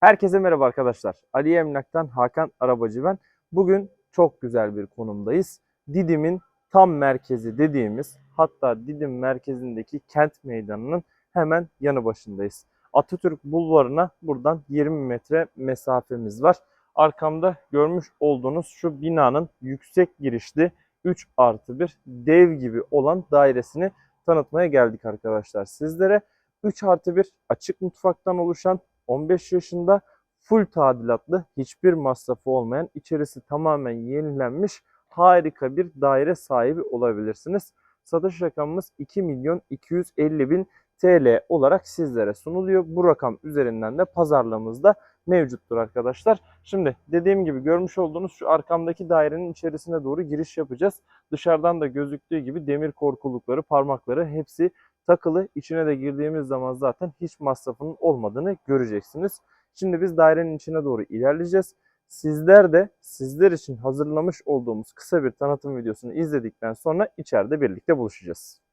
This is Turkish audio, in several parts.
Herkese merhaba arkadaşlar. Ali Emlak'tan Hakan Arabacı ben. Bugün çok güzel bir konumdayız. Didim'in tam merkezi dediğimiz hatta Didim merkezindeki kent meydanının hemen yanı başındayız. Atatürk Bulvarı'na buradan 20 metre mesafemiz var. Arkamda görmüş olduğunuz şu binanın yüksek girişli 3 artı 1 dev gibi olan dairesini tanıtmaya geldik arkadaşlar sizlere. 3 artı 1 açık mutfaktan oluşan 15 yaşında full tadilatlı hiçbir masrafı olmayan içerisi tamamen yenilenmiş harika bir daire sahibi olabilirsiniz. Satış rakamımız 2 milyon 250 bin TL olarak sizlere sunuluyor. Bu rakam üzerinden de pazarlığımızda mevcuttur arkadaşlar. Şimdi dediğim gibi görmüş olduğunuz şu arkamdaki dairenin içerisine doğru giriş yapacağız. Dışarıdan da gözüktüğü gibi demir korkulukları, parmakları hepsi takılı. İçine de girdiğimiz zaman zaten hiç masrafının olmadığını göreceksiniz. Şimdi biz dairenin içine doğru ilerleyeceğiz. Sizler de sizler için hazırlamış olduğumuz kısa bir tanıtım videosunu izledikten sonra içeride birlikte buluşacağız.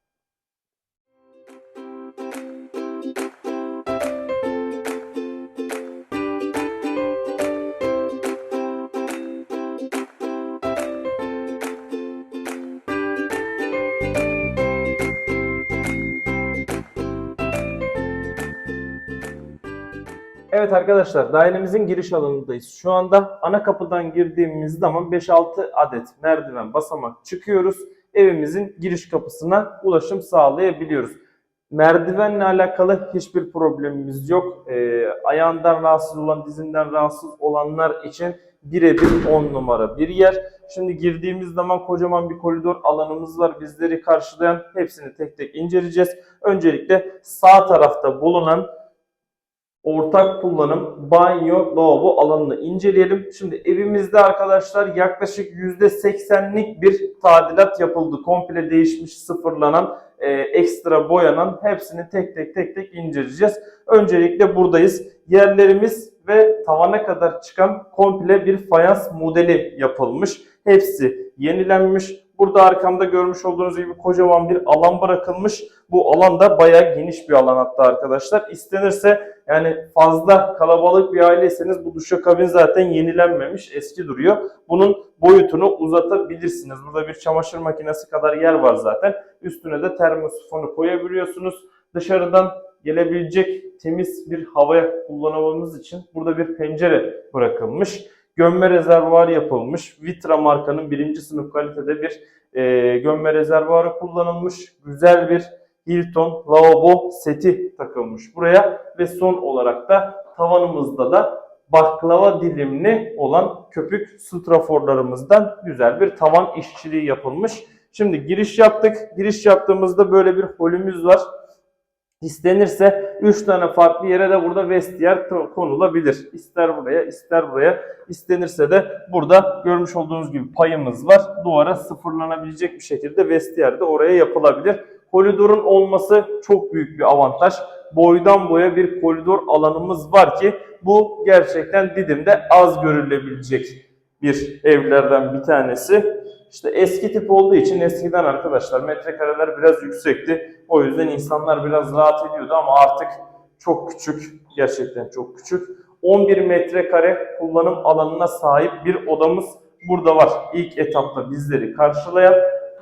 Evet arkadaşlar dairemizin giriş alanındayız. Şu anda ana kapıdan girdiğimiz zaman 5-6 adet merdiven basamak çıkıyoruz. Evimizin giriş kapısına ulaşım sağlayabiliyoruz. Merdivenle alakalı hiçbir problemimiz yok. Ee, ayağından rahatsız olan, dizinden rahatsız olanlar için birebir 10 numara bir yer. Şimdi girdiğimiz zaman kocaman bir koridor alanımız var. Bizleri karşılayan hepsini tek tek inceleyeceğiz. Öncelikle sağ tarafta bulunan ortak kullanım banyo, lavabo alanını inceleyelim. Şimdi evimizde arkadaşlar yaklaşık %80'lik bir tadilat yapıldı. Komple değişmiş, sıfırlanan, e, ekstra boyanan hepsini tek tek tek tek inceleyeceğiz. Öncelikle buradayız. Yerlerimiz ve tavana kadar çıkan komple bir fayans modeli yapılmış. Hepsi yenilenmiş. Burada arkamda görmüş olduğunuz gibi kocaman bir alan bırakılmış. Bu alan da bayağı geniş bir alan hatta arkadaşlar. İstenirse yani fazla kalabalık bir aileyseniz bu duşakabin zaten yenilenmemiş, eski duruyor. Bunun boyutunu uzatabilirsiniz. Burada bir çamaşır makinesi kadar yer var zaten. Üstüne de termosifonu koyabiliyorsunuz. Dışarıdan gelebilecek temiz bir hava kullanmamız için burada bir pencere bırakılmış. Gömme rezervuarı yapılmış. Vitra markanın birinci sınıf kalitede bir e, gömme rezervuarı kullanılmış. Güzel bir Hilton lavabo seti takılmış buraya ve son olarak da tavanımızda da baklava dilimli olan köpük straforlarımızdan güzel bir tavan işçiliği yapılmış. Şimdi giriş yaptık. Giriş yaptığımızda böyle bir holümüz var. İstenirse 3 tane farklı yere de burada vestiyer konulabilir. İster buraya, ister buraya. İstenirse de burada görmüş olduğunuz gibi payımız var. Duvara sıfırlanabilecek bir şekilde vestiyer de oraya yapılabilir. Koridorun olması çok büyük bir avantaj. Boydan boya bir koridor alanımız var ki bu gerçekten Didim'de az görülebilecek bir evlerden bir tanesi. İşte eski tip olduğu için eskiden arkadaşlar metrekareler biraz yüksekti. O yüzden insanlar biraz rahat ediyordu ama artık çok küçük. Gerçekten çok küçük. 11 metrekare kullanım alanına sahip bir odamız burada var. İlk etapta bizleri karşılayan.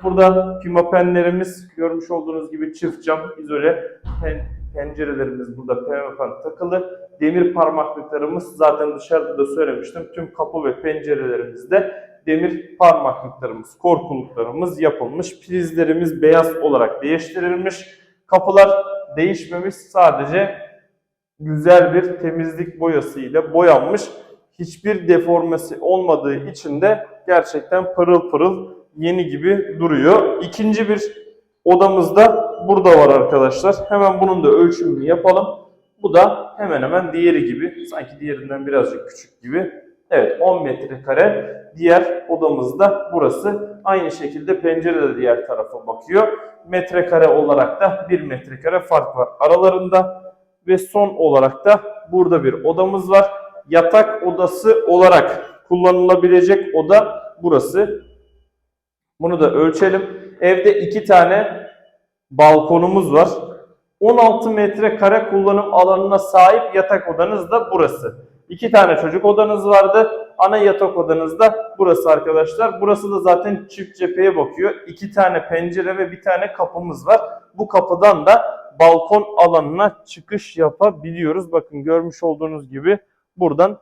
Burada pimapenlerimiz görmüş olduğunuz gibi çift cam izole pen, pencerelerimiz burada pimapen takılı. Demir parmaklıklarımız zaten dışarıda da söylemiştim. Tüm kapı ve pencerelerimizde demir parmaklıklarımız, korkuluklarımız yapılmış. Prizlerimiz beyaz olarak değiştirilmiş. Kapılar değişmemiş. Sadece güzel bir temizlik boyası ile boyanmış. Hiçbir deformesi olmadığı için de gerçekten pırıl pırıl yeni gibi duruyor. İkinci bir odamız da burada var arkadaşlar. Hemen bunun da ölçümünü yapalım. Bu da hemen hemen diğeri gibi. Sanki diğerinden birazcık küçük gibi. Evet 10 metrekare. Diğer odamız da burası. Aynı şekilde pencere de diğer tarafa bakıyor. Metrekare olarak da 1 metrekare fark var aralarında. Ve son olarak da burada bir odamız var. Yatak odası olarak kullanılabilecek oda burası. Bunu da ölçelim. Evde iki tane balkonumuz var. 16 metrekare kullanım alanına sahip yatak odanız da burası. İki tane çocuk odanız vardı. Ana yatak odanız da burası arkadaşlar. Burası da zaten çift cepheye bakıyor. İki tane pencere ve bir tane kapımız var. Bu kapıdan da balkon alanına çıkış yapabiliyoruz. Bakın görmüş olduğunuz gibi buradan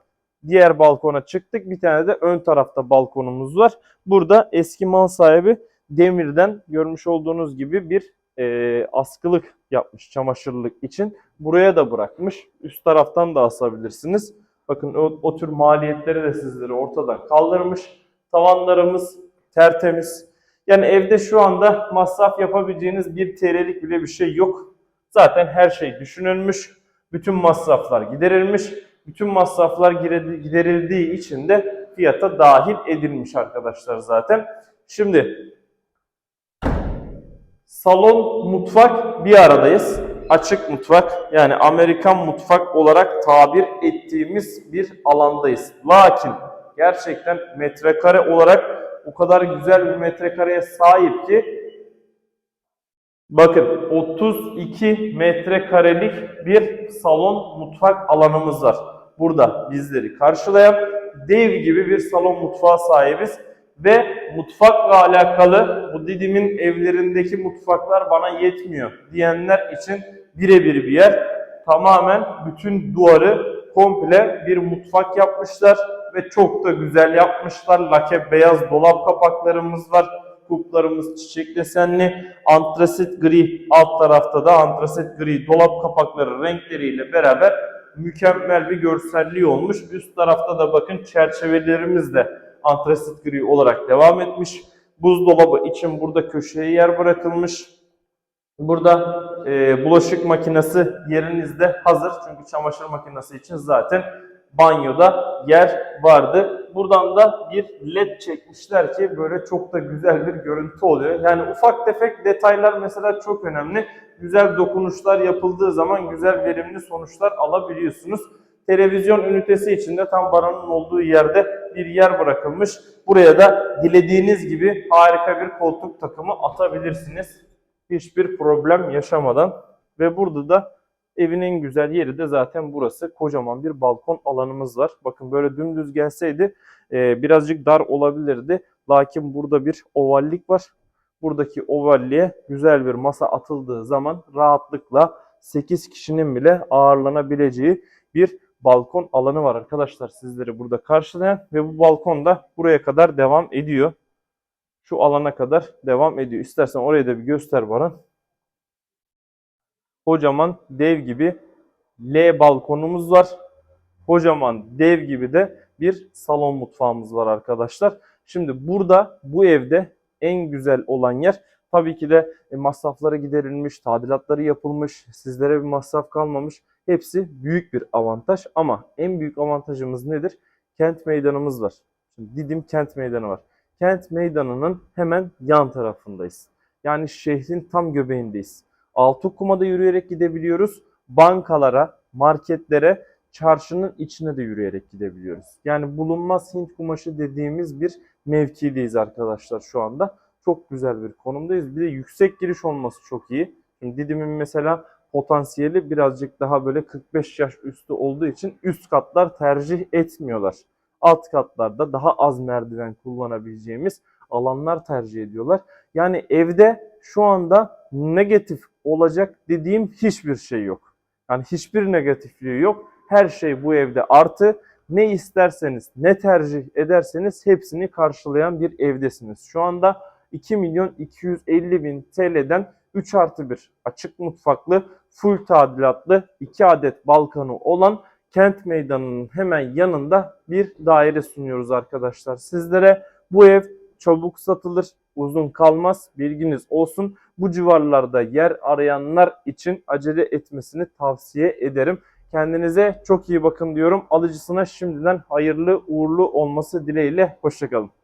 diğer balkona çıktık. Bir tane de ön tarafta balkonumuz var. Burada eski mal sahibi demirden görmüş olduğunuz gibi bir e, askılık yapmış çamaşırlık için. Buraya da bırakmış. Üst taraftan da asabilirsiniz. Bakın o, o tür maliyetleri de sizlere ortadan kaldırmış. Tavanlarımız tertemiz. Yani evde şu anda masraf yapabileceğiniz bir TL'lik bile bir şey yok. Zaten her şey düşünülmüş. Bütün masraflar giderilmiş. Bütün masraflar giderildiği için de fiyata dahil edilmiş arkadaşlar zaten. Şimdi salon, mutfak bir aradayız. Açık mutfak yani Amerikan mutfak olarak tabir ettiğimiz bir alandayız. Lakin gerçekten metrekare olarak o kadar güzel bir metrekareye sahip ki bakın 32 metrekarelik bir salon mutfak alanımız var. Burada bizleri karşılayan dev gibi bir salon mutfağa sahibiz ve mutfakla alakalı bu Didim'in evlerindeki mutfaklar bana yetmiyor diyenler için birebir bir yer. Tamamen bütün duvarı komple bir mutfak yapmışlar ve çok da güzel yapmışlar. Lake beyaz dolap kapaklarımız var. Kuplarımız çiçek desenli. Antrasit gri alt tarafta da antrasit gri dolap kapakları renkleriyle beraber mükemmel bir görselliği olmuş. Üst tarafta da bakın çerçevelerimiz de antrasit gri olarak devam etmiş. Buzdolabı için burada köşeye yer bırakılmış. Burada e, bulaşık makinesi yerinizde hazır. Çünkü çamaşır makinesi için zaten banyoda yer vardı. Buradan da bir led çekmişler ki böyle çok da güzel bir görüntü oluyor. Yani ufak tefek detaylar mesela çok önemli. Güzel dokunuşlar yapıldığı zaman güzel verimli sonuçlar alabiliyorsunuz. Televizyon ünitesi içinde tam baranın olduğu yerde bir yer bırakılmış. Buraya da dilediğiniz gibi harika bir koltuk takımı atabilirsiniz. Hiçbir problem yaşamadan. Ve burada da evin en güzel yeri de zaten burası. Kocaman bir balkon alanımız var. Bakın böyle dümdüz gelseydi e, birazcık dar olabilirdi. Lakin burada bir ovallik var. Buradaki ovalliğe güzel bir masa atıldığı zaman rahatlıkla 8 kişinin bile ağırlanabileceği bir balkon alanı var arkadaşlar sizleri burada karşılayan ve bu balkon da buraya kadar devam ediyor. Şu alana kadar devam ediyor. İstersen oraya da bir göster Baran. Kocaman dev gibi L balkonumuz var. Kocaman dev gibi de bir salon mutfağımız var arkadaşlar. Şimdi burada bu evde en güzel olan yer tabii ki de e, masrafları giderilmiş, tadilatları yapılmış, sizlere bir masraf kalmamış. Hepsi büyük bir avantaj ama en büyük avantajımız nedir? Kent meydanımız var. Şimdi Didim kent meydanı var. Kent meydanının hemen yan tarafındayız. Yani şehrin tam göbeğindeyiz. Altıokkuma'da yürüyerek gidebiliyoruz. Bankalara, marketlere, çarşının içine de yürüyerek gidebiliyoruz. Yani bulunmaz Hint kumaşı dediğimiz bir mevkideyiz arkadaşlar şu anda. Çok güzel bir konumdayız. Bir de yüksek giriş olması çok iyi. Şimdi Didim'in mesela potansiyeli birazcık daha böyle 45 yaş üstü olduğu için üst katlar tercih etmiyorlar. Alt katlarda daha az merdiven kullanabileceğimiz alanlar tercih ediyorlar. Yani evde şu anda negatif olacak dediğim hiçbir şey yok. Yani hiçbir negatifliği yok. Her şey bu evde artı. Ne isterseniz, ne tercih ederseniz hepsini karşılayan bir evdesiniz. Şu anda 2 milyon 250 bin TL'den 3 artı 1 açık mutfaklı, full tadilatlı 2 adet balkanı olan kent meydanının hemen yanında bir daire sunuyoruz arkadaşlar sizlere. Bu ev çabuk satılır, uzun kalmaz. Bilginiz olsun. Bu civarlarda yer arayanlar için acele etmesini tavsiye ederim. Kendinize çok iyi bakın diyorum. Alıcısına şimdiden hayırlı uğurlu olması dileğiyle. Hoşçakalın.